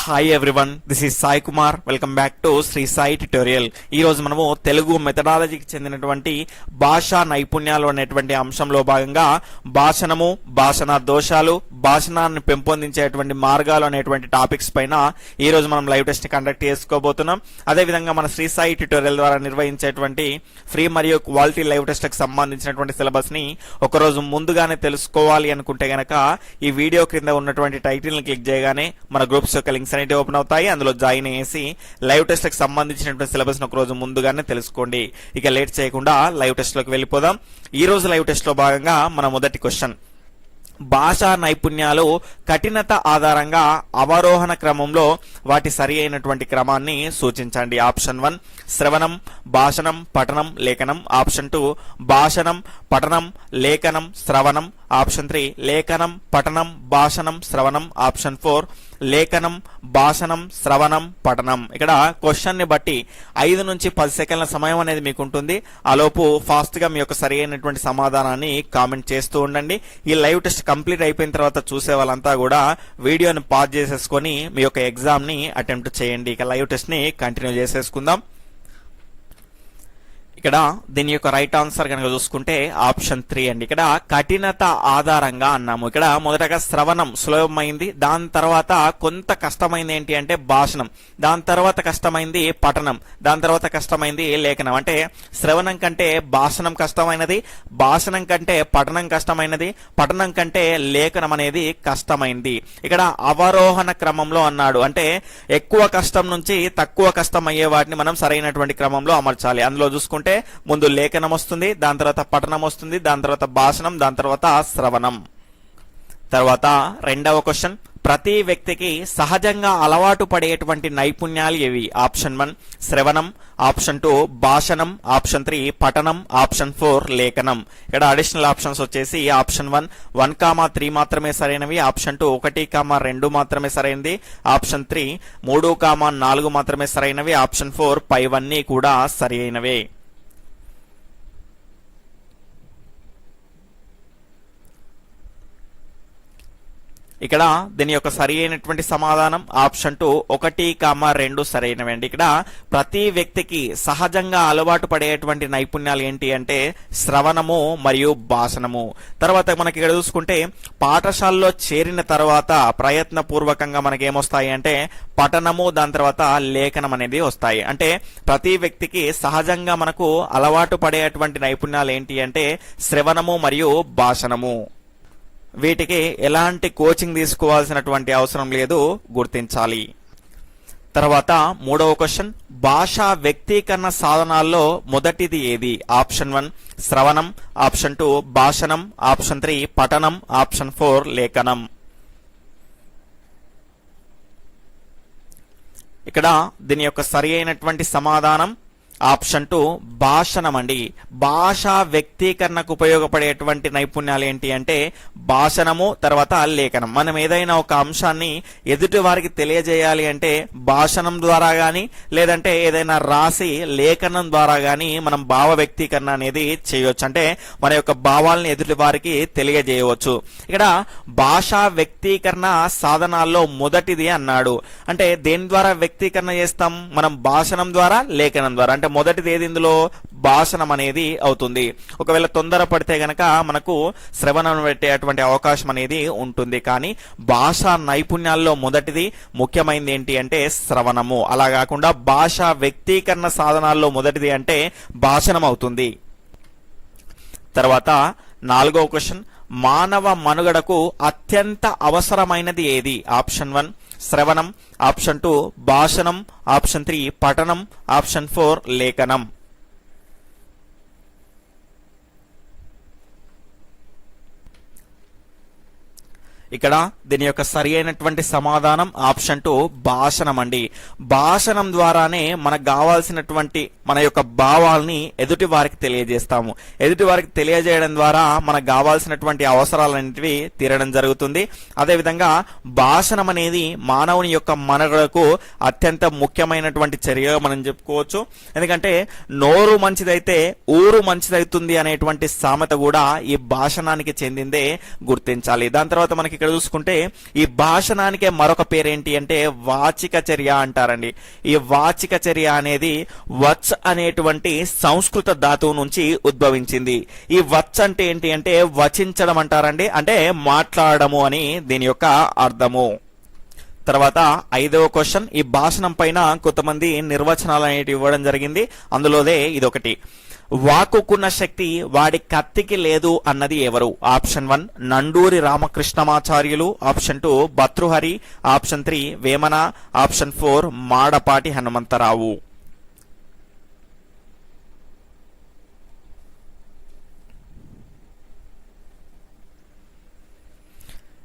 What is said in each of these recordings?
Hi everyone this is Sai Kumar welcome back to Sri Sai tutorial ఈ రోజు మనము తెలుగు మెథడాలజీకి చెందినటువంటి భాషా నైపుణ్యాలు అనేటువంటి అంశంలో భాగంగా భాషణము భాషణ దోషాలు భాషణాన్ని పెంపొందించేటువంటి మార్గాలు అనేటువంటి టాపిక్స్ పైన ఈ రోజు మనం లైవ్ టెస్ట్ కండక్ట్ చేసుకోబోతున్నాం. అదేవిధంగా మన శ్రీ సాయి ట్యుటోరియల్ ద్వారా నిర్వహించేటువంటి ఫ్రీ మరియు క్వాలిటీ లైవ్ టెస్ట్కి సంబంధించినటువంటి సిలబస్ని ఒకరోజు ముందుగానే తెలుసుకోవాలి అనుకుంటే గనక ఈ వీడియో క్రింద ఉన్నటువంటి టైటిల్ని క్లిక్ చేయగానే మన గ్రూప్స్ యొక్క లింక్స్ అనేవి ఓపెన్ అవుతాయి. అందులో జాయిన్ అయ్యేసి లైవ్ టెస్ట్కి సంబంధించినటువంటి సిలబస్ ఒక రోజు ముందుగానే తెలుసుకోండి. ఇక లేట్ చేయకుండా లైవ్ టెస్ట్లోకి వెళ్ళిపోదాం. ఈ రోజు లైవ్ టెస్ట్లో భాగంగా మన మొదటి క్వశ్చన్ భాషా నైపుణ్యాలు కఠినత ఆధారంగా అవరోహణ క్రమంలో వాటి సరి అయినటువంటి క్రమాన్ని సూచించండి. ఆప్షన్ వన్ శ్రవణం భాషణం పఠనం లేఖనం. ఆప్షన్ టూ భాషణం పఠనం లేఖనం శ్రవణం. ఆప్షన్ త్రీ లేఖనం పఠనం భాషణం శ్రవణం. ఆప్షన్ ఫోర్ లేఖనం భాషణం శ్రవణం పఠనం. ఇక్కడ క్వశ్చన్ని బట్టి ఐదు నుంచి పది సెకండ్ల సమయం అనేది మీకు ఉంటుంది ఆలోపు ఫాస్ట్గా మీ యొక్క సరి అయినటువంటి సమాధానాన్ని కామెంట్ చేస్తూ ఉండండి. ఈ లైవ్ టెస్ట్ కంప్లీట్ అయిపోయిన తర్వాత చూసే వాళ్ళంతా కూడా వీడియోని పాజ్ చేసేసుకొని మీ యొక్క ఎగ్జామ్ని అటెంప్ట్ చేయండి. ఇక లైవ్ టెస్ట్ని కంటిన్యూ చేసేసుకుందాం. ఇక్కడ దీని యొక్క రైట్ ఆన్సర్ కనుక చూసుకుంటే ఆప్షన్ త్రీ అండి. ఇక్కడ కఠినత ఆధారంగా అన్నాము. ఇక్కడ మొదటగా శ్రవణం సులభమైంది. దాని తర్వాత కొంత కష్టమైంది ఏంటి అంటే భాషణం. దాని తర్వాత కష్టమైంది పఠనం. దాని తర్వాత కష్టమైంది లేఖనం. అంటే శ్రవణం కంటే భాషణం కష్టమైనది భాషణం కంటే పఠనం కష్టమైనది పఠనం కంటే లేఖనం అనేది కష్టమైంది. ఇక్కడ అవరోహణ క్రమంలో అన్నాడు. అంటే ఎక్కువ కష్టం నుంచి తక్కువ కష్టం అయ్యే వాటిని మనం సరైనటువంటి క్రమంలో అమర్చాలి. అందులో చూసుకుంటే ముందు లేఖనం వస్తుంది దాని తర్వాత పఠనం వస్తుంది దాని తర్వాత భాషణం దాని తర్వాత శ్రవణం. తర్వాత రెండవ క్వశ్చన్. ప్రతి వ్యక్తికి సహజంగా అలవాటు పడేటువంటి నైపుణ్యాలు ఏవి? ఆప్షన్ వన్ శ్రవణం. ఆప్షన్ టూ భాషణం. ఆప్షన్ త్రీ పఠనం. ఆప్షన్ ఫోర్ లేఖనం. ఇక్కడ అడిషనల్ ఆప్షన్స్ వచ్చేసి option one one comma three మాత్రమే సరైనవి. ఆప్షన్ టూ ఒకటి కామా రెండు మాత్రమే సరైనది ఆప్షన్ త్రీ మూడు కామా నాలుగు మాత్రమే సరైనవి. ఆప్షన్ ఫోర్ పైవన్నీ కూడా సరి అయినవే ఇక్కడ దీని యొక్క సరి అయినటువంటి సమాధానం ఆప్షన్ టూ ఒకటి కామ రెండు సరైనవండి. ఇక్కడ ప్రతి వ్యక్తికి సహజంగా అలవాటు పడేటువంటి నైపుణ్యాలు ఏంటి అంటే శ్రవణము మరియు భాషణము. తర్వాత మనకి ఇక్కడ చూసుకుంటే పాఠశాలలో చేరిన తర్వాత ప్రయత్న పూర్వకంగా మనకి ఏమొస్తాయి అంటే పఠనము దాని తర్వాత లేఖనం అనేది వస్తాయి. అంటే ప్రతి వ్యక్తికి సహజంగా మనకు అలవాటు పడేటువంటి నైపుణ్యాలు ఏంటి అంటే శ్రవణము మరియు భాషణము. వీటికి ఎలాంటి కోచింగ్ తీసుకోవాల్సినటువంటి అవసరం లేదు గుర్తించాలి. తర్వాత మూడవ క్వశ్చన్ భాషా వ్యక్తీకరణ సాధనాల్లో మొదటిది ఏది? ఆప్షన్ వన్ శ్రవణం. ఆప్షన్ టూ భాషణం. ఆప్షన్ త్రీ పఠనం. ఆప్షన్ ఫోర్ లేఖనం. ఇక్కడ దీని యొక్క సరి అయినటువంటి సమాధానం ఆప్షన్ టూ భాషణం అండి. భాషా వ్యక్తీకరణకు ఉపయోగపడేటువంటి నైపుణ్యాలు ఏంటి అంటే భాషణము తర్వాత లేఖనం. మనం ఏదైనా ఒక అంశాన్ని ఎదుటి వారికి తెలియజేయాలి అంటే భాషణం ద్వారా గాని లేదంటే ఏదైనా రాసి లేఖనం ద్వారా గాని మనం భావ వ్యక్తీకరణ అనేది చేయవచ్చు అంటే మన యొక్క భావాలను ఎదుటి వారికి తెలియజేయవచ్చు. ఇక్కడ భాషా వ్యక్తీకరణ సాధనాల్లో మొదటిది అన్నాడు. అంటే దేని ద్వారా వ్యక్తీకరణ చేస్తాం? మనం భాషణం ద్వారా లేఖనం ద్వారా. అంటే మొదటిది ఏది ఇందులో భాషణం అనేది అవుతుంది. ఒకవేళ తొందర పడితే గనక మనకు శ్రవణం పెట్టేటువంటి అవకాశం అనేది ఉంటుంది. కానీ భాషా నైపుణ్యాల్లో మొదటిది ముఖ్యమైనది ఏంటి అంటే శ్రవణము. అలా కాకుండా భాషా వ్యక్తీకరణ సాధనాల్లో మొదటిది అంటే భాషణం అవుతుంది తర్వాత నాలుగో క్వశ్చన్ మానవ మనుగడకు అత్యంత అవసరమైనది ఏది? ఆప్షన్ వన్ శ్రవణం ఆప్షన్ టూ భాషణం ఆప్షన్ త్రీ పఠనం ఆప్షన్ ఫోర్ లేఖనం. ఇక్కడ దీని యొక్క సరి అయినటువంటి సమాధానం ఆప్షన్ టు భాషణం అండి. భాషణం ద్వారానే మనకు కావాల్సినటువంటి మన యొక్క భావాల్ని ఎదుటి వారికి తెలియజేస్తాము. ఎదుటి వారికి తెలియజేయడం ద్వారా మనకు కావాల్సినటువంటి అవసరాలనేటివి తీరడం జరుగుతుంది. అదేవిధంగా భాషణం అనేది మానవుని యొక్క మనగడకు అత్యంత ముఖ్యమైనటువంటి చర్యగా మనం చెప్పుకోవచ్చు. ఎందుకంటే నోరు మంచిదైతే ఊరు మంచిదవుతుంది అనేటువంటి సామెత కూడా ఈ భాషణానికి చెందిందే గుర్తించాలి. దాని తర్వాత మనకి ఇక్కడ చూసుకుంటే ఈ భాషణానికే మరొక పేరేంటి అంటే వాచిక చర్య అంటారండి. ఈ వాచిక చర్య అనేది వచ్ అనేటువంటి సంస్కృత ధాతువు నుంచి ఉద్భవించింది. ఈ వచ్ అంటే ఏంటి అంటే వచించడం అంటారండి. అంటే మాట్లాడము అని దీని యొక్క అర్థము. తర్వాత ఐదవ క్వశ్చన్ ఈ భాషణం పైన కొంతమంది నిర్వచనాలు అనేవి ఇవ్వడం జరిగింది. అందులోదే ఇదొకటి. వాకుకున్న శక్తి వాడి కత్తికి లేదు అన్నది ఎవరు? Option one Nanduri Ramakrishnamacharyulu. Option two Bhartrihari. Option three Vemana. Option four Madapati Hanumantharao.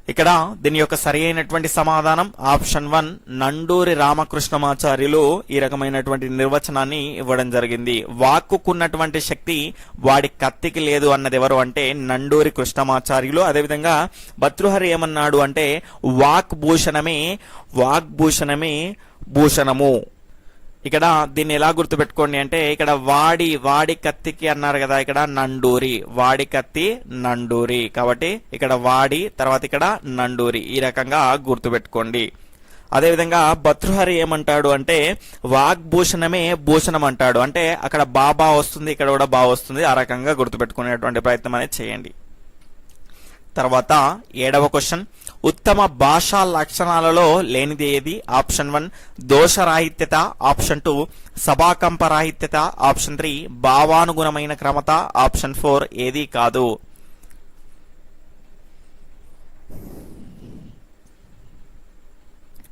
ఇక్కడ దీని యొక్క సరి అయినటువంటి సమాధానం ఆప్షన్ వన్ నండూరి రామకృష్ణమాచార్యులు ఈ రకమైనటువంటి నిర్వచనాన్ని ఇవ్వడం జరిగింది. వాక్కుకున్నటువంటి శక్తి వాడి కత్తికి లేదు అన్నది ఎవరు అంటే నండూరి కృష్ణమాచార్యులు. అదేవిధంగా భతృహరి ఏమన్నాడు అంటే వాక్ భూషణమే వాగ్భూషణమే భూషణము. ఇక్కడ దీన్ని ఎలా గుర్తుపెట్టుకోండి అంటే ఇక్కడ వాడి వాడి కత్తికి అన్నారు కదా ఇక్కడ నండూరి. వాడి కత్తి నండూరి. కాబట్టి ఇక్కడ వాడి తర్వాత ఇక్కడ నండూరి. ఈ రకంగా గుర్తుపెట్టుకోండి. అదేవిధంగా భతృహరి ఏమంటాడు అంటే వాగ్భూషణమే భూషణం అంటాడు. అంటే అక్కడ బాబా వస్తుంది ఇక్కడ కూడా బా వస్తుంది. ఆ రకంగా గుర్తుపెట్టుకునేటువంటి ప్రయత్నం అనేది చేయండి. తర్వాత ఏడవ క్వశ్చన్. ఉత్తమ భాషా లక్షణాలలో లేనిది ఏది? ఆప్షన్ వన్ దోషరాహిత్యత. ఆప్షన్ టూ సభాకంపరాహిత్యత ఆప్షన్ త్రీ భావానుగుణమైన క్రమత. ఆప్షన్ ఫోర్ ఏది కాదు.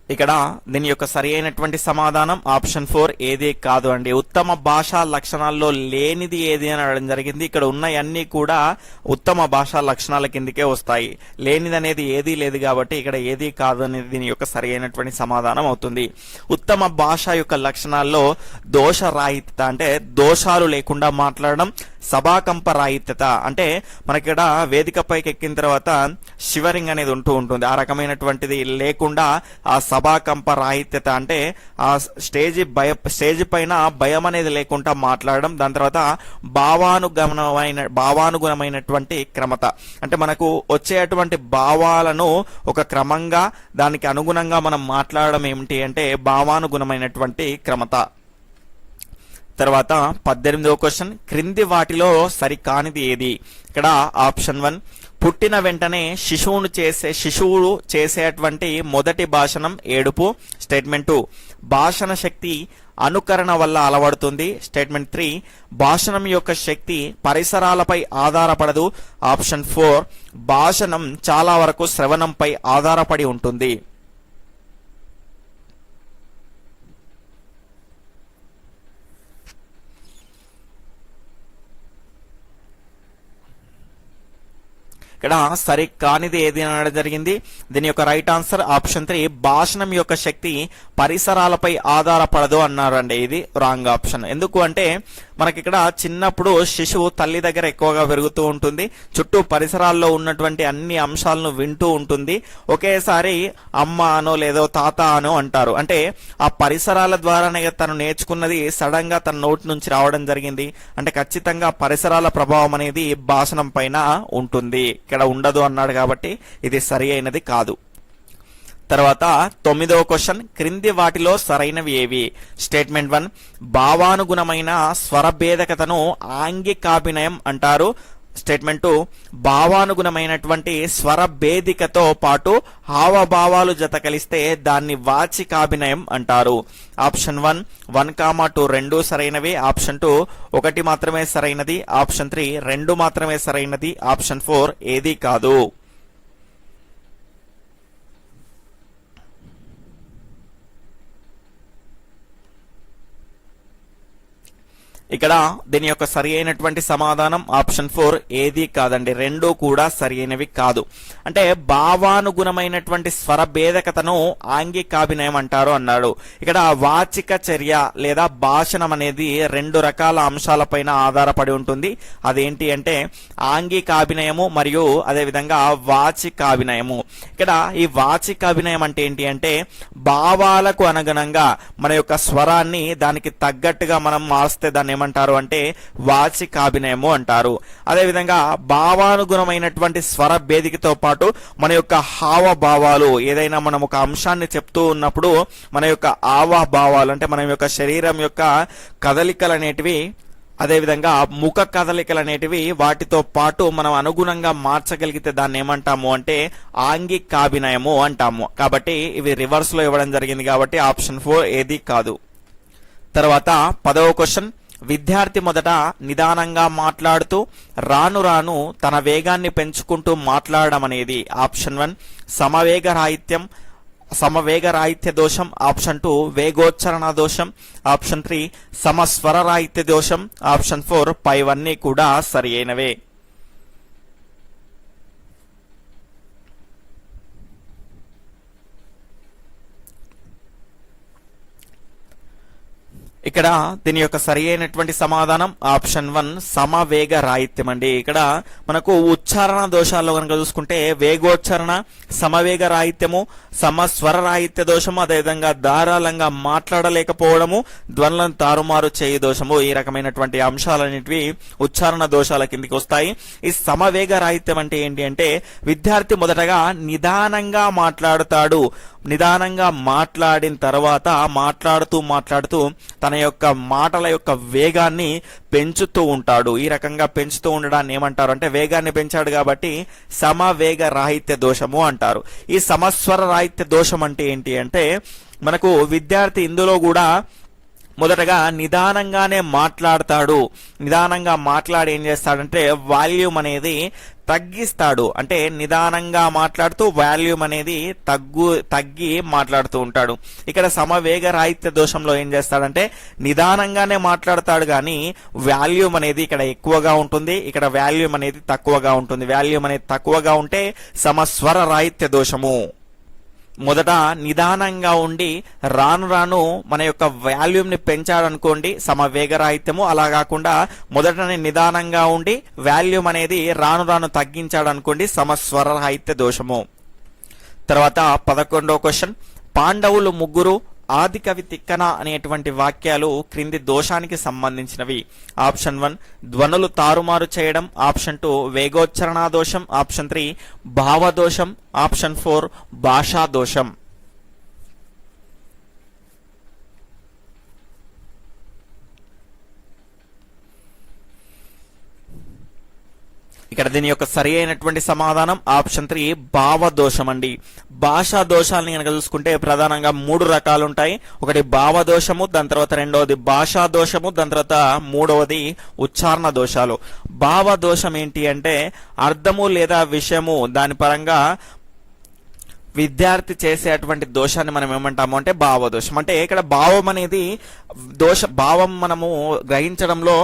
ఇక్కడ దీని యొక్క సరి అయినటువంటి సమాధానం ఆప్షన్ ఫోర్ ఏది కాదు అండి. ఉత్తమ భాషా లక్షణాల్లో లేనిది ఏది అని అడగడం జరిగింది. ఇక్కడ ఉన్నాయన్నీ కూడా ఉత్తమ భాషా లక్షణాల కిందకే వస్తాయి. లేనిది అనేది ఏదీ లేదు కాబట్టి ఇక్కడ ఏది కాదు అనేది దీని యొక్క సరి అయినటువంటి సమాధానం అవుతుంది. ఉత్తమ భాష యొక్క లక్షణాల్లో దోషరాహిత అంటే దోషాలు లేకుండా మాట్లాడడం సభాకంప రాహిత్యత అంటే మనకిక్కడ వేదికపైకి ఎక్కిన తర్వాత షివరింగ్ అనేది ఉంటూ ఉంటుంది. ఆ రకమైనటువంటిది లేకుండా ఆ సభాకంప రాహిత్యత అంటే ఆ స్టేజ్ భయ స్టేజ్ పైన భయం అనేది లేకుండా మాట్లాడడం దాని తర్వాత భావానుగమనమైన భావానుగుణమైనటువంటి క్రమత. అంటే మనకు వచ్చేటువంటి భావాలను ఒక క్రమంగా దానికి అనుగుణంగా మనం మాట్లాడడం ఏమిటి అంటే భావానుగుణమైనటువంటి క్రమత. తర్వాత పద్దెనిమిదవ క్వశ్చన్ క్రింది వాటిలో సరికానిది ఏది? ఇక్కడ ఆప్షన్ వన్ పుట్టిన వెంటనే శిశువును చేసే శిశువులు చేసేటువంటి మొదటి భాషణం ఏడుపు. స్టేట్మెంట్ టూ భాషణ శక్తి అనుకరణ వల్ల అలవడుతుంది. స్టేట్మెంట్ త్రీ భాషణం యొక్క శక్తి పరిసరాలపై ఆధారపడదు. ఆప్షన్ ఫోర్ భాషణం చాలా వరకు శ్రవణంపై ఆధారపడి ఉంటుంది. ఇక్కడ సరి కానిది ఏది అనడం జరిగింది. దీని యొక్క రైట్ ఆన్సర్ ఆప్షన్ త్రీ భాషణం యొక్క శక్తి పరిసరాలపై ఆధారపడదు అన్నారండి. ఇది రాంగ్ ఆప్షన్ ఎందుకు అంటే మనకి ఇక్కడ చిన్నప్పుడు శిశువు తల్లి దగ్గర ఎక్కువగా పెరుగుతూ ఉంటుంది. చుట్టూ పరిసరాల్లో ఉన్నటువంటి అన్ని అంశాలను వింటూ ఉంటుంది. ఒకేసారి అమ్మ అనో లేదో తాత అనో అంటారు. అంటే ఆ పరిసరాల ద్వారానే తను నేర్చుకున్నది సడన్గా తన నోటి నుంచి రావడం జరిగింది. అంటే ఖచ్చితంగా పరిసరాల ప్రభావం అనేది భాషణం పైన ఉంటుంది. ఇక్కడ ఉండదు అన్నాడు కాబట్టి ఇది సరి అయినది కాదు. తర్వాత తొమ్మిదవ క్వశ్చన్ క్రింది వాటిలో సరైనవి ఏవి? స్టేట్మెంట్ వన్ భావానుగుణమైన స్వరభేదకతను ఆంగికాభినయం అంటారు. స్టేట్మెంట్ టూ భావానుగుణమైనటువంటి స్వర భేదికతో పాటు హావభావాలు జత కలిస్తే దాన్ని వాచికాభినయం అంటారు. Option one one comma two రెండు సరైనవి. ఆప్షన్ టూ ఒకటి మాత్రమే సరైనది. ఆప్షన్ త్రీ రెండు మాత్రమే సరైనది. ఆప్షన్ ఫోర్ ఏది కాదు. ఇక్కడ దీని యొక్క సరి అయినటువంటి సమాధానం ఆప్షన్ ఫోర్ ఏది కాదండి రెండు కూడా సరి అయినవి కాదు. అంటే భావానుగుణమైనటువంటి స్వర భేదకతను ఆంగికాభినయం అంటారు అన్నాడు. ఇక్కడ వాచిక చర్య లేదా భాషణం అనేది రెండు రకాల అంశాలపైన ఆధారపడి ఉంటుంది. అదేంటి అంటే ఆంగికాభినయము మరియు అదేవిధంగా వాచికాభినయము. ఇక్కడ ఈ వాచికాభినయం అంటే ఏంటి అంటే భావాలకు అనుగుణంగా మన యొక్క స్వరాన్ని దానికి తగ్గట్టుగా మనం మారిస్తే దాన్ని ఏమంటారు అంటే వాచికాభినయము అంటారు. అదేవిధంగా భావానుగుణమైనటువంటి స్వర భేదికతో పాటు మన యొక్క హావభావాలు ఏదైనా మనం ఒక అంశాన్ని చెప్తూ ఉన్నప్పుడు మన యొక్క ఆవాభావాలు అంటే మన యొక్క శరీరం యొక్క కదలికలు అనేటివి అదేవిధంగా ముఖ కదలికలు అనేటివి వాటితో పాటు మనం అనుగుణంగా మార్చగలిగితే దాన్ని ఏమంటాము అంటే ఆంగికాభినయము అంటాము. కాబట్టి ఇవి రివర్స్లో ఇవ్వడం జరిగింది కాబట్టి ఆప్షన్ ఫోర్ ఏది కాదు. తర్వాత పదవ క్వశ్చన్. విద్యార్థి మొదట నిదానంగా మాట్లాడుతూ రాను రాను తన వేగాన్ని పెంచుకుంటూ మాట్లాడడం అనేది ఆప్షన్ వన్. సమవేగ రాహిత్యం సమవేగ రాహిత్య దోషం ఆప్షన్ టూ. వేగోచ్చరణ దోషం ఆప్షన్ త్రీ. సమస్వర రాహిత్య దోషం ఆప్షన్ ఫోర్. పైవన్నీ కూడా సరి అయినవే. ఇక్కడ దీని యొక్క సరి అయినటువంటి సమాధానం ఆప్షన్ వన్ సమవేగ రాహిత్యం అండి. ఇక్కడ మనకు ఉచ్చారణ దోషాల్లో కనుక చూసుకుంటే వేగోచ్చారణ సమవేగ రాహిత్యము సమస్వర రాహిత్య దోషము అదేవిధంగా ధారాళంగా మాట్లాడలేకపోవడము ద్వంద్లను తారుమారు చేయ దోషము ఈ రకమైనటువంటి అంశాలన్నిటివి ఉచ్చారణ దోషాల కిందికి వస్తాయి. ఈ సమవేగ రాహిత్యం అంటే ఏంటి అంటే విద్యార్థి మొదటగా నిదానంగా మాట్లాడుతాడు. నిదానంగా మాట్లాడిన తర్వాత మాట్లాడుతూ మాట్లాడుతూ తన యొక్క మాటల యొక్క వేగాన్ని పెంచుతూ ఉంటాడు. ఈ రకంగా పెంచుతూ ఉండడాన్ని ఏమంటారు అంటే వేగాన్ని పెంచాడు కాబట్టి సమవేగ రాహిత్య దోషము అంటారు. ఈ సమస్వర రాహిత్య దోషం అంటే ఏంటి అంటే మనకు విద్యార్థి ఇందులో కూడా మొదటగా నిదానంగానే మాట్లాడతాడు. నిదానంగా మాట్లాడి ఏం చేస్తాడంటే వాల్యూమ్ అనేది తగ్గిస్తాడు. అంటే నిదానంగా మాట్లాడుతూ వాల్యూమ్ అనేది తగ్గు తగ్గి మాట్లాడుతూ ఉంటాడు. ఇక్కడ సమవేగ రాహిత్య దోషంలో ఏం చేస్తాడంటే నిదానంగానే మాట్లాడతాడు కానీ వాల్యూమ్ అనేది ఇక్కడ ఎక్కువగా ఉంటుంది. ఇక్కడ వాల్యూమ్ అనేది తక్కువగా ఉంటుంది. వాల్యూమ్ అనేది తక్కువగా ఉంటే సమస్వర రాహిత్య దోషము. మొదట నిదానంగా ఉండి రాను రాను మన యొక్క వాల్యూమ్ని పెంచాలనుకోండి సమ సమవేగరాహిత్యము. అలా కాకుండా మొదటనే నిదానంగా ఉండి వాల్యూమ్ అనేది రాను రాను తగ్గించాడనుకోండి సమస్వరరాహిత్య దోషము. తర్వాత పదకొండవ క్వశ్చన్ పాండవులు ముగ్గురు ఆది కవి తిక్కన అనేటువంటి వాక్యాలు క్రింది దోషానికి సంబంధించినవి. ఆప్షన్ వన్ ధ్వనులు తారుమారు చేయడం. ఆప్షన్ టూ వేగోచ్చరణ దోషం ఆప్షన్ త్రీ భావదోషం. ఆప్షన్ ఫోర్ భాషా దోషం ఇక్కడ దీని యొక్క సరి అయినటువంటి సమాధానం ఆప్షన్ త్రీ భావ దోషం అండి భాషా దోషాలని కనుక చూసుకుంటే ప్రధానంగా మూడు రకాలు ఉంటాయి ఒకటి భావదోషము దాని తర్వాత రెండవది భాషా దోషము దాని తర్వాత మూడవది ఉచ్చారణ దోషాలు. భావ దోషం ఏంటి అంటే అర్థము లేదా విషయము దాని పరంగా విద్యార్థి చేసేటువంటి దోషాన్ని మనం ఏమంటాము అంటే భావదోషం. అంటే ఇక్కడ భావం అనేది దోష భావం మనము గ్రహించడంలో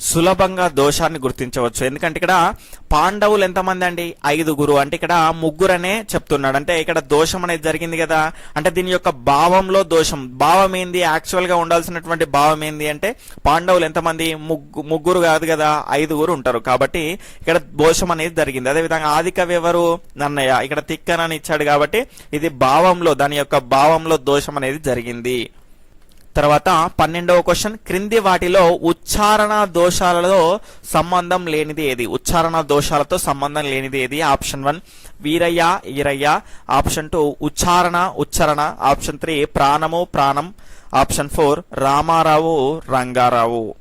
సులభంగా దోషాన్ని గుర్తించవచ్చు. ఎందుకంటే ఇక్కడ పాండవులు ఎంతమంది అండి? ఐదుగురు అంటే ఇక్కడ ముగ్గురనే చెప్తున్నాడు. అంటే ఇక్కడ దోషం అనేది జరిగింది కదా? అంటే దీని యొక్క భావంలో దోషం. భావం ఏంది? యాక్చువల్గా ఉండాల్సినటువంటి భావం ఏంది అంటే పాండవులు ఎంతమంది? ముగ్గు ముగ్గురు కాదు కదా? ఐదుగురు ఉంటారు. కాబట్టి ఇక్కడ దోషం అనేది జరిగింది. అదేవిధంగా ఆదికవి ఎవరు? నన్నయ్య. ఇక్కడ తిక్కనని ఇచ్చాడు కాబట్టి ఇది భావంలో దాని యొక్క భావంలో దోషం అనేది జరిగింది. తర్వాత పన్నెండవ క్వశ్చన్ క్రింది వాటిలో ఉచ్చారణ దోషాలలో సంబంధం లేనిది ఏది? ఉచ్చారణ దోషాలతో సంబంధం లేనిది ఏది? Option one Veerayya Eerayya. Option two ఉచ్చారణ ఉచ్చరణ. ఆప్షన్ త్రీ ప్రాణము ప్రాణం. Option four Ramarao Rangarao.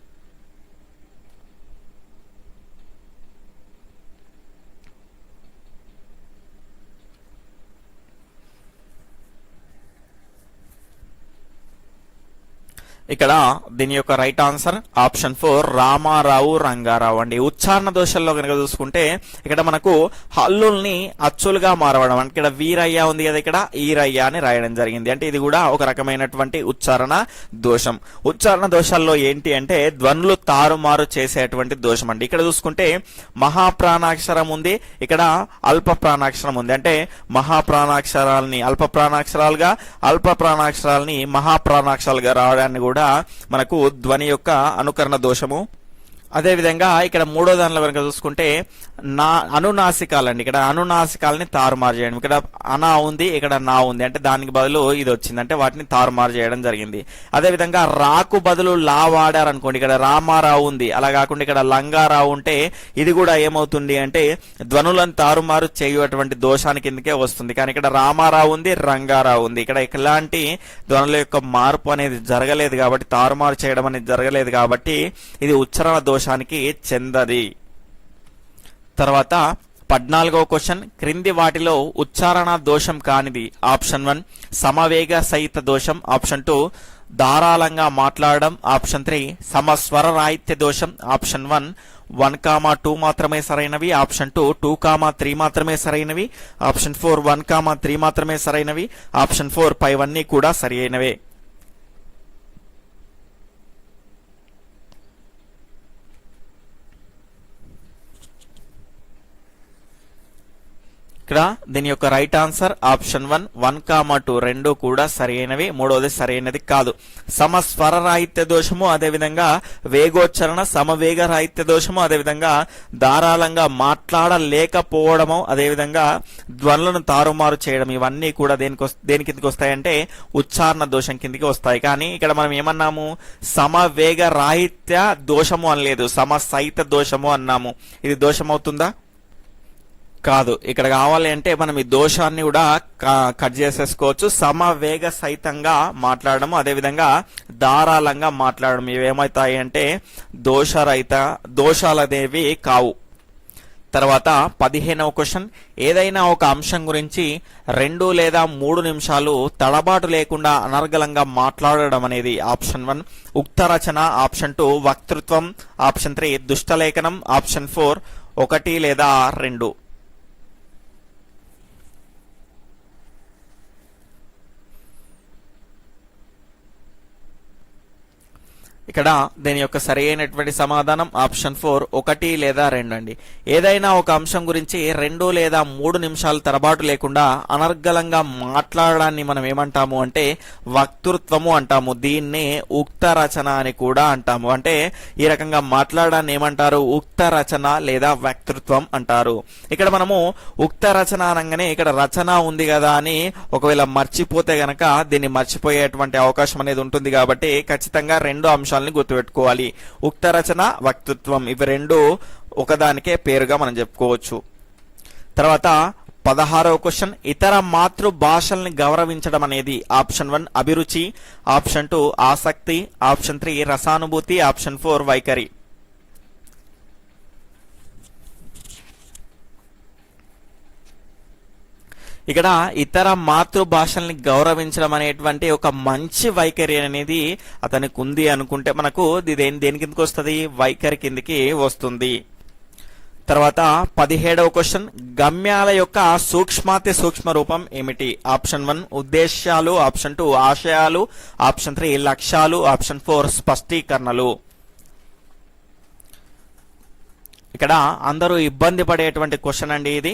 ఇక్కడ దీని యొక్క right answer option four Ramarao Rangarao అండి. ఉచ్చారణ దోషంలో కనుక చూసుకుంటే ఇక్కడ మనకు హల్లుల్ని అచ్చులుగా మారవడం అంటే ఇక్కడ వీరయ్య ఉంది కదా ఇక్కడ ఈరయ్య అని రాయడం జరిగింది. అంటే ఇది కూడా ఒక రకమైనటువంటి ఉచ్చారణ దోషం. ఉచ్చారణ దోషాల్లో ఏంటి అంటే ధ్వనులు తారుమారు చేసేటువంటి దోషం అండి. ఇక్కడ చూసుకుంటే మహాప్రాణాక్షరం ఉంది ఇక్కడ అల్ప ప్రాణాక్షరం ఉంది. అంటే మహాప్రాణాక్షరాలని అల్ప ప్రాణాక్షరాలుగా అల్ప ప్రాణాక్షరాలని మహాప్రాణాక్షరాలుగా రావడాన్ని కూడా మనకు ధ్వని యొక్క అనుకరణ దోషము అదేవిధంగా ఇక్కడ మూడో దానిలో కనుక చూసుకుంటే నా అనునాసికాలండి. ఇక్కడ అనునాసికాలని తారుమారు చేయడం. ఇక్కడ అనా ఉంది ఇక్కడ నా ఉంది. అంటే దానికి బదులు ఇది వచ్చింది అంటే వాటిని తారుమారు చేయడం జరిగింది. అదేవిధంగా రాకు బదులు లా వాడారు అనుకోండి ఇక్కడ రామారావు ఉంది. అలా కాకుండా ఇక్కడ లంగారావు ఉంటే ఇది కూడా ఏమవుతుంది అంటే ధ్వనులను తారుమారు చేయటువంటి దోషానికి కిందకే వస్తుంది. కానీ ఇక్కడ రామారావు ఉంది రంగారావు ఉంది. ఇక్కడ ఇలాంటి ధ్వనుల యొక్క మార్పు అనేది జరగలేదు కాబట్టి తారుమారు చేయడం అనేది జరగలేదు కాబట్టి ఇది ఉచ్చారణ దోషానికి చెందది. తర్వాత పద్నాలుగవ క్వశ్చన్ క్రింది వాటిలో ఉచ్చారణ దోషం కానిది. ఆప్షన్ వన్ సమవేగ సహిత దోషం. ఆప్షన్ టూ ధారాళంగా మాట్లాడడం. ఆప్షన్ త్రీ సమస్వర రాహిత్య దోషం. Option one one comma two మాత్రమే సరైనవి. Option two two comma three మాత్రమే సరైనవి. Option four one comma three మాత్రమే సరైనవి. ఆప్షన్ ఫోర్ పైవన్నీ కూడా సరి అయినవే. ఇక్కడ దీని యొక్క right answer option one one comma two రెండు కూడా సరైనవి మూడవది సరైనది కాదు. సమస్వర రాహిత్య దోషము అదేవిధంగా వేగోచ్చరణ సమవేగ రాహిత్య దోషము అదేవిధంగా ధారాళంగా మాట్లాడలేకపోవడము అదేవిధంగా ధ్వనులను తారుమారు చేయడం ఇవన్నీ కూడా దేనికి దేని కిందకి వస్తాయంటే ఉచ్చారణ దోషం కిందకి వస్తాయి. కానీ ఇక్కడ మనం ఏమన్నాము? సమవేగ రాహిత్య దోషము అనలేదు సమసైత దోషము అన్నాము. ఇది దోషమవుతుందా? కాదు. ఇక్కడ కావాలి అంటే మనం ఈ దోషాన్ని కూడా క- కట్ చేసేసుకోవచ్చు. సమవేగ సహితంగా మాట్లాడడం అదేవిధంగా ధారాళంగా మాట్లాడడం. ఇవేమవుతాయి అంటే దోషరహిత దోషాలనేవి కావు. తర్వాత పదిహేనవ క్వశ్చన్. ఏదైనా ఒక అంశం గురించి రెండు లేదా మూడు నిమిషాలు తడబాటు లేకుండా అనర్గళంగా మాట్లాడడం అనేది ఆప్షన్ వన్. ఉక్త రచన ఆప్షన్ టూ. వక్తృత్వం ఆప్షన్ త్రీ. దుష్టలేఖనం ఆప్షన్ ఫోర్. ఒకటి లేదా రెండు. ఇక్కడ దీని యొక్క సరి అయినటువంటి సమాధానం ఆప్షన్ ఫోర్ ఒకటి లేదా రెండు అండి. ఏదైనా ఒక అంశం గురించి రెండు లేదా మూడు నిమిషాలు తరబాటు లేకుండా అనర్గళంగా మాట్లాడడాన్ని మనం ఏమంటాము అంటే వక్తృత్వము అంటాము. దీన్నే ఉక్త రచన అని కూడా అంటాము. అంటే ఈ రకంగా మాట్లాడడాన్ని ఏమంటారు? ఉక్త రచన లేదా వక్తృత్వం అంటారు. ఇక్కడ మనము ఉక్త రచన అనగానే ఇక్కడ రచన ఉంది కదా అని ఒకవేళ మర్చిపోతే గనక దీన్ని మర్చిపోయేటువంటి అవకాశం అనేది ఉంటుంది కాబట్టి ఖచ్చితంగా రెండు అంశాలని గుర్తుపెట్టుకోవాలి. ఉక్త రచన వక్తృత్వం ఇవి రెండు ఒకదానికే పేరుగా మనం చెప్పుకోవచ్చు. తర్వాత పదహారవ క్వశ్చన్ ఇతర మాతృభాషల్ని గౌరవించడం అనేది ఆప్షన్ వన్ అభిరుచి ఆప్షన్ టూ ఆసక్తి ఆప్షన్ త్రీ రసానుభూతి ఆప్షన్ ఫోర్ వైఖరి. ఇక్కడ ఇతర మాతృభాషల్ని గౌరవించడం అనేటువంటి ఒక మంచి వైఖరి అనేది అతనికి ఉంది అనుకుంటే మనకు ఇది దేని దేని కిందకి వస్తుంది? వైఖరి కిందకి వస్తుంది. తర్వాత పదిహేడవ క్వశ్చన్ గమ్యాల యొక్క సూక్ష్మాతి సూక్ష్మ రూపం ఏమిటి? ఆప్షన్ వన్ ఉద్దేశ్యాలు. ఆప్షన్ టూ ఆశయాలు. ఆప్షన్ త్రీ లక్ష్యాలు. ఆప్షన్ ఫోర్ స్పష్టీకరణలు. ఇక్కడ అందరూ ఇబ్బంది పడేటువంటి క్వశ్చన్ అండి ఇది.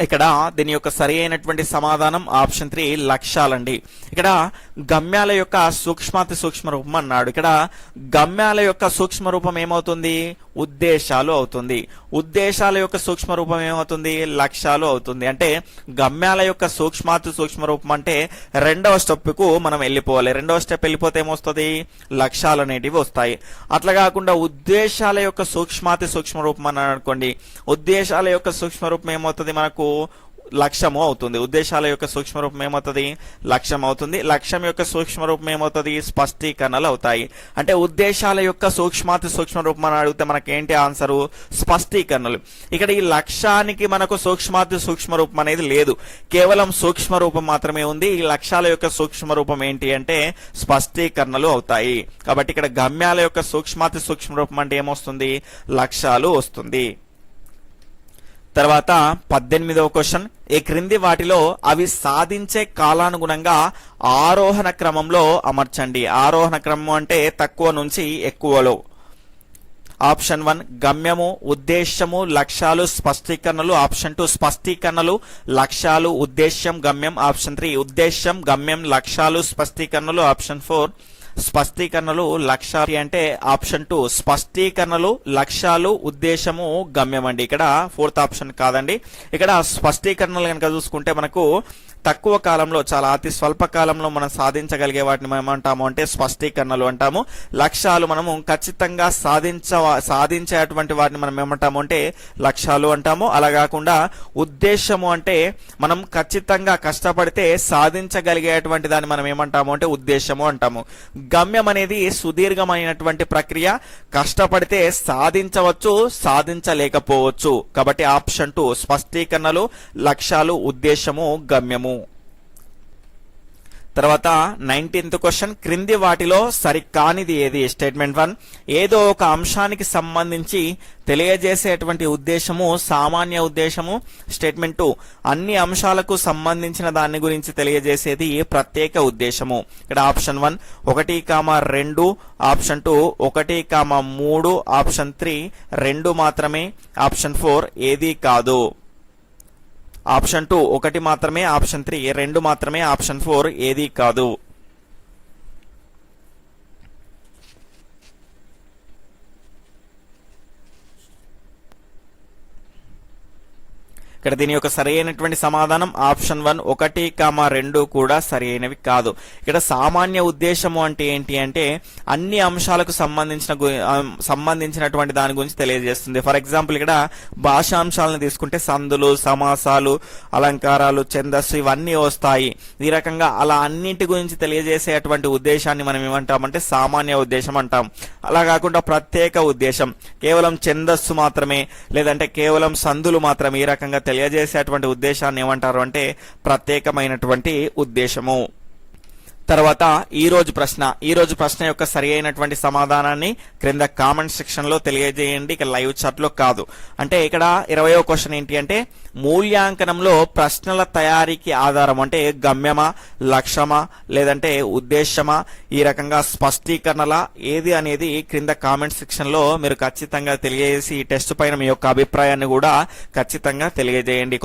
ఇక్కడ దీని యొక్క సరి అయినటువంటి సమాధానం ఆప్షన్ త్రీ లక్ష్యాలండి. ఇక్కడ గమ్యాల యొక్క సూక్ష్మాతి సూక్ష్మ రూపం అన్నాడు. ఇక్కడ గమ్యాల యొక్క సూక్ష్మ రూపం ఏమవుతుంది? ఉద్దేశాలు అవుతుంది. ఉద్దేశాల యొక్క సూక్ష్మ రూపం ఏమవుతుంది? లక్ష్యాలు అవుతుంది. అంటే గమ్యాల యొక్క సూక్ష్మాతి సూక్ష్మ రూపం అంటే రెండవ స్టెప్కు మనం వెళ్ళిపోవాలి. రెండవ స్టెప్ వెళ్ళిపోతే ఏమొస్తుంది? లక్ష్యాలు అనేటివి వస్తాయి. అట్లా కాకుండా ఉద్దేశాల యొక్క సూక్ష్మాతి సూక్ష్మ రూపం అని అనుకోండి. ఉద్దేశాల యొక్క సూక్ష్మ రూపం ఏమవుతుంది మనకు? లక్ష్యము అవుతుంది. ఉద్దేశాల యొక్క సూక్ష్మ రూపం ఏమవుతుంది? లక్ష్యం అవుతుంది. లక్ష్యం యొక్క సూక్ష్మ రూపం ఏమవుతుంది? స్పష్టీకరణలు అవుతాయి. అంటే ఉద్దేశాల యొక్క సూక్ష్మాతి సూక్ష్మ రూపం అని అడిగితే మనకి ఏంటి ఆన్సరు? స్పష్టీకరణలు. ఇక్కడ ఈ లక్ష్యానికి మనకు సూక్ష్మాతి సూక్ష్మ రూపం అనేది లేదు. కేవలం సూక్ష్మ రూపం మాత్రమే ఉంది. ఈ లక్ష్యాల యొక్క సూక్ష్మ రూపం ఏంటి అంటే స్పష్టీకరణలు అవుతాయి. కాబట్టి ఇక్కడ గమ్యాల యొక్క సూక్ష్మాతి సూక్ష్మ రూపం అంటే ఏమొస్తుంది? లక్ష్యాలు వస్తుంది. తర్వాత పద్దెనిమిదవ క్వశ్చన్. ఈ క్రింది వాటిలో అవి సాధించే కాలానుగుణంగా ఆరోహణ క్రమంలో అమర్చండి. ఆరోహణ క్రమం అంటే తక్కువ నుంచి ఎక్కువలో. ఆప్షన్ వన్ గమ్యము ఉద్దేశ్యము లక్ష్యాలు స్పష్టీకరణలు. ఆప్షన్ టూ స్పష్టీకరణలు లక్ష్యాలు ఉద్దేశ్యం గమ్యం. ఆప్షన్ త్రీ ఉద్దేశ్యం గమ్యం లక్ష్యాలు స్పష్టీకరణలు. ఆప్షన్ ఫోర్ స్పష్టీకరణలు లక్ష్యాలు అంటే ఆప్షన్ టూ. స్పష్టీకరణలు లక్ష్యాలు ఉద్దేశము గమ్యం అండి. ఇక్కడ ఫోర్త్ ఆప్షన్ కాదండి. ఇక్కడ స్పష్టీకరణలు కనుక చూసుకుంటే మనకు తక్కువ కాలంలో చాలా అతి స్వల్ప కాలంలో మనం సాధించగలిగే వాటిని మనం ఏమంటాము అంటే స్పష్టీకరణలు అంటాము. లక్ష్యాలు మనము ఖచ్చితంగా సాధించ సాధించేటువంటి వాటిని మనం ఏమంటాము అంటే లక్ష్యాలు అంటాము. అలా కాకుండా ఉద్దేశము అంటే మనం ఖచ్చితంగా కష్టపడితే సాధించగలిగేటువంటి దాన్ని మనం ఏమంటాము అంటే ఉద్దేశము అంటాము. గమ్యం అనేది సుదీర్ఘమైనటువంటి ప్రక్రియ. కష్టపడితే సాధించవచ్చు సాధించలేకపోవచ్చు. కాబట్టి ఆప్షన్ టూ స్పష్టీకరణలు లక్ష్యాలు ఉద్దేశము గమ్యము. తర్వాత నైన్టీన్త్ క్వశ్చన్ క్రింది వాటిలో సరికానిది ఏది? Statement one. ఏదో ఒక అంశానికి సంబంధించి తెలియజేసేటువంటి ఉద్దేశము సామాన్య ఉద్దేశము స్టేట్మెంట్ టూ. అన్ని అంశాలకు సంబంధించిన దాని గురించి తెలియజేసేది ప్రత్యేక ఉద్దేశము. ఇక్కడ ఆప్షన్ వన్ ఒకటి కామ రెండు ఆప్షన్ టూ ఒకటి కామ మూడు ఆప్షన్ త్రీ రెండు మాత్రమే ఆప్షన్ ఫోర్ ఏది కాదు. ఆప్షన్ టూ ఒకటి మాత్రమే ఆప్షన్ త్రీ రెండు మాత్రమే ఆప్షన్ ఫోర్ ఏది కాదు. ఇక్కడ దీని యొక్క సరైనటువంటి సమాధానం ఆప్షన్ వన్ ఒకటి కామ రెండు కూడా సరైనవి కాదు. ఇక్కడ సామాన్య ఉద్దేశము అంటే ఏంటి అంటే అన్ని అంశాలకు సంబంధించిన గు- సంబంధించినటువంటి దాని గురించి తెలియజేస్తుంది. ఫర్ ఎగ్జాంపుల్ ఇక్కడ భాషాంశాలను తీసుకుంటే సందులు సమాసాలు అలంకారాలు ఛందస్సు ఇవన్నీ వస్తాయి. ఈ రకంగా అలా అన్నింటి గురించి తెలియజేసేటువంటి ఉద్దేశాన్ని మనం ఏమంటామంటే సామాన్య ఉద్దేశం అంటాం. అలా కాకుండా ప్రత్యేక ఉద్దేశం. కేవలం ఛందస్సు మాత్రమే లేదంటే కేవలం సందులు మాత్రమే ఈ రకంగా తెలియజేసేటువంటి ఉద్దేశాన్ని ఏమంటారు అంటే ప్రత్యేకమైనటువంటి ఉద్దేశము. తర్వాత ఈ రోజు ప్రశ్న. ఈ రోజు ప్రశ్న యొక్క సరి అయినటువంటి సమాధానాన్ని క్రింద కామెంట్ సెక్షన్లో తెలియజేయండి. ఇక లైవ్ చాట్లో కాదు. అంటే ఇక్కడ ఇరవయో క్వశ్చన్ ఏంటి అంటే మూల్యాంకనంలో ప్రశ్నల తయారీకి ఆధారం అంటే గమ్యమా లక్ష్యమా లేదంటే ఉద్దేశమా ఈ రకంగా స్పష్టీకరణల ఏది అనేది క్రింద కామెంట్ సెక్షన్లో మీరు ఖచ్చితంగా తెలియజేసి ఈ టెస్ట్ పైన మీ యొక్క అభిప్రాయాన్ని కూడా ఖచ్చితంగా తెలియజేయండి.